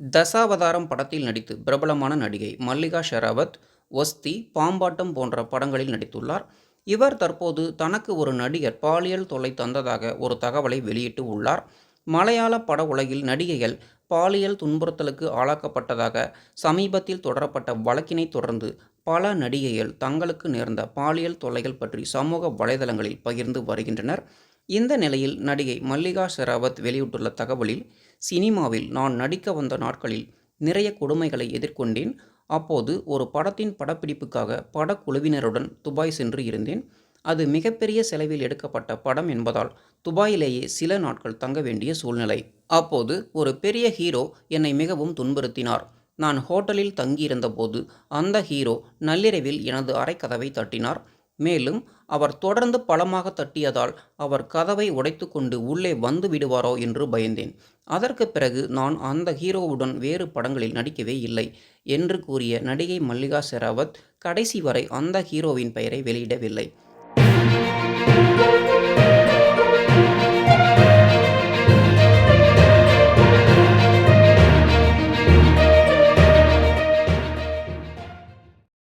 தசாவதாரம் படத்தில் நடித்து பிரபலமான நடிகை மல்லிகா ஷெராவத் ஒஸ்தி பாம்பாட்டம் போன்ற படங்களில் நடித்துள்ளார். இவர் தற்போது தனக்கு ஒரு நடிகர் பாலியல் தொல்லை தந்ததாக ஒரு தகவலை வெளியிட்டு உள்ளார். மலையாள பட உலகில் நடிகைகள் பாலியல் துன்புறுத்தலுக்கு ஆளாக்கப்பட்டதாக சமீபத்தில் தொடரப்பட்ட வழக்கினை தொடர்ந்து பல நடிகைகள் தங்களுக்கு நேர்ந்த பாலியல் தொல்லைகள் பற்றி சமூக வலைதளங்களில் பகிர்ந்து வருகின்றனர். இந்த நிலையில் நடிகை மல்லிகா ஷெராவத் வெளியிட்டுள்ள தகவலில் சினிமாவில் நான் நடிக்க வந்த நாட்களில் நிறைய கொடுமைகளை எதிர்கொண்டேன். அப்போது ஒரு படத்தின் படப்பிடிப்புக்காக படக்குழுவினருடன் துபாய் சென்று இருந்தேன். அது மிகப்பெரிய செலவில் எடுக்கப்பட்ட படம் என்பதால் துபாயிலேயே சில நாட்கள் தங்க வேண்டிய சூழ்நிலை. அப்போது ஒரு பெரிய ஹீரோ என்னை மிகவும் துன்புறுத்தினார். நான் ஹோட்டலில் தங்கியிருந்தபோது அந்த ஹீரோ நள்ளிரவில் எனது அறைக்கதவை தட்டினார். மேலும் அவர் தொடர்ந்து பலமாக தட்டியதால் அவர் கதவை உடைத்துக்கொண்டு உள்ளே வந்து விடுவாரோ என்று பயந்தேன். அதற்கு பிறகு நான் அந்த ஹீரோவுடன் வேறு படங்களில் நடிக்கவே இல்லை என்று கூறிய நடிகை மல்லிகா ஷெராவத் கடைசி வரை அந்த ஹீரோவின் பெயரை வெளியிடவில்லை.